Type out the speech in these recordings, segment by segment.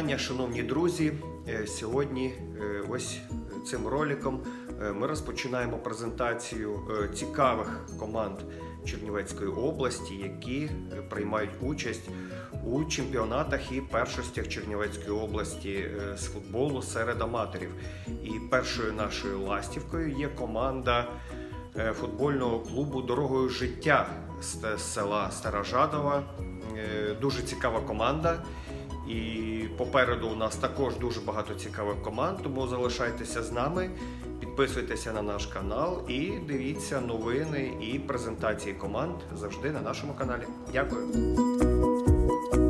Вітання, шановні друзі. Е, Сьогодні, е, ось цим роликом, е, ми розпочинаємо презентацію цікавих команд Чернівецької області, які приймають участь у чемпіонатах і першостях Чернівецької області з футболу серед аматорів. І першою нашою ластівкою є команда футбольного клубу Дорогою життя з села Старожадова. Дуже цікава команда. І попереду у нас також дуже багато цікавих команд, тому залишайтеся з нами, підписуйтеся на наш канал і дивіться новини і презентації команд завжди на нашому каналі. Дякую.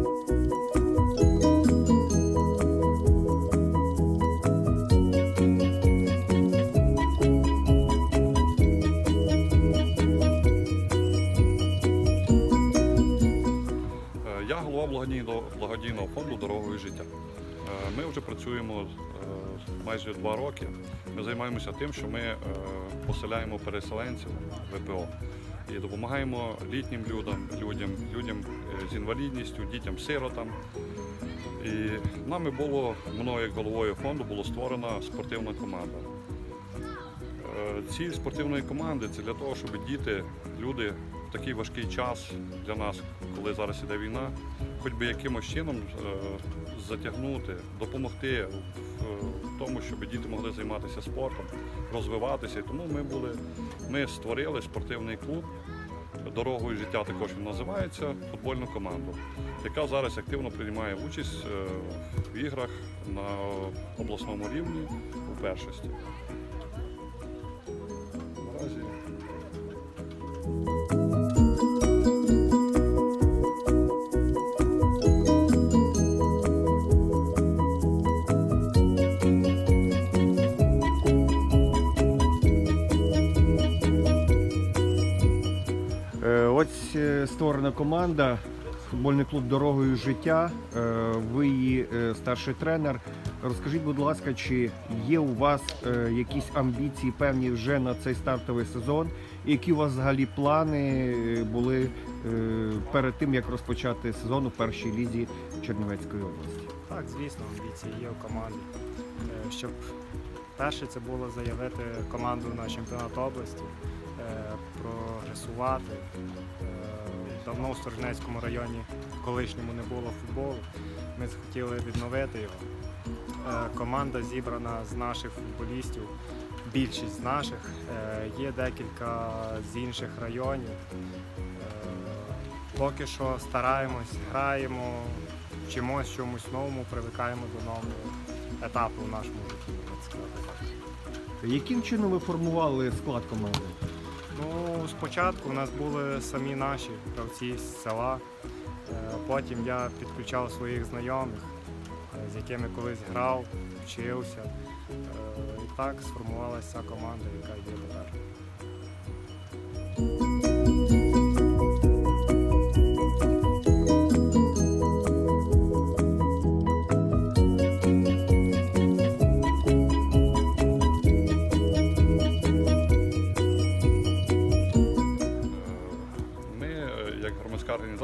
Фонду Дорогою життя. Е, Ми вже працюємо е, майже два роки. Ми займаємося тим, що ми е, поселяємо переселенців ВПО і допомагаємо літнім людям, людям, людям з інвалідністю, дітям-сиротам. І нами було, мною як головою фонду, було створена спортивна команда. Ціль спортивної команди це для того, щоб діти, люди в такий важкий час для нас, коли зараз іде війна, хоч би якимось чином е, затягнути, допомогти в в тому, щоб діти могли займатися спортом, розвиватися. І тому ми були, ми створили спортивний клуб. Дорогою життя також він називається футбольну команду, яка зараз активно приймає участь е, в іграх на обласному рівні у першості. Ось е, створена команда, футбольний клуб Дорогою життя. Е, Ви її е, старший тренер. Розкажіть, будь ласка, чи є у вас якісь амбіції певні вже на цей стартовий сезон? Які у вас взагалі плани були перед тим, як розпочати сезон у першій лізі Чернівецької області? Так, звісно, амбіції є у команді. Щоб перше це було заявити команду на чемпіонат області, е, прогресувати. Е, Давно в Сторжнецькому районі колишньому не було футболу. Ми захотіли відновити його. Е, Команда зібрана з наших футболістів, більшість з наших. Е, Є декілька з інших районів. Поки що стараємось, граємо, вчимось чомусь новому, привикаємо до нового етапу в нашому житті. Яким чином ви формували склад команди? Ну, спочатку в нас були самі наші гравці з села. Е, Потім я підключав своїх знайомих, е, з якими колись грав, вчився. Е, І так сформувалася команда, яка є тепер.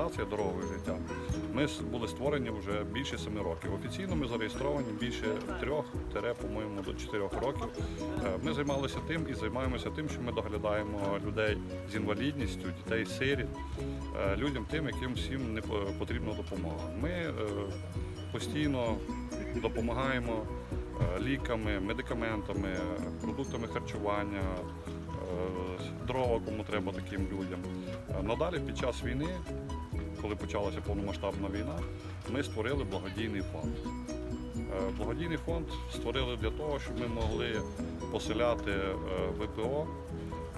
Організація Дорогою життя, ми були створені вже більше семи років. Офіційно ми зареєстровані більше трьох, по-моєму, до чотирьох років. Е, Ми займалися тим і займаємося тим, що ми доглядаємо людей з інвалідністю, дітей сиріт, е, людям тим, яким всім не потрібна допомога. Ми е, постійно допомагаємо ліками, медикаментами, продуктами харчування. Дрова, кому треба таким людям. Надалі під час війни, коли почалася повномасштабна війна, ми створили благодійний фонд. Е, Благодійний фонд створили для того, щоб ми могли поселяти е, ВПО,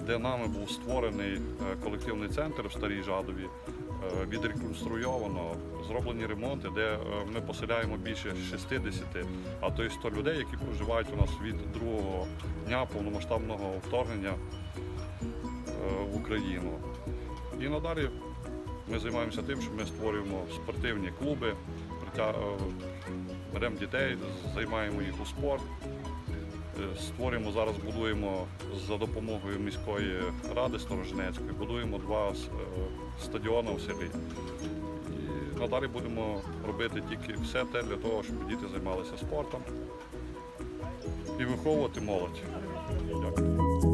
де нами був створений е, колективний центр в Старій Жадові. Відреконструйовано, зроблені ремонти, де ми поселяємо більше 60, а то й 100 людей, які проживають у нас від другого дня повномасштабного вторгнення в Україну. І надалі ми займаємося тим, що ми створюємо спортивні клуби, е, беремо дітей, займаємо їх у спорт. Е, Створюємо зараз, будуємо за допомогою міської ради Сторожнецької, будуємо два е, стадіони в селі. І надалі будемо робити тільки все те для того, щоб діти займалися спортом і виховувати молодь. Дякую.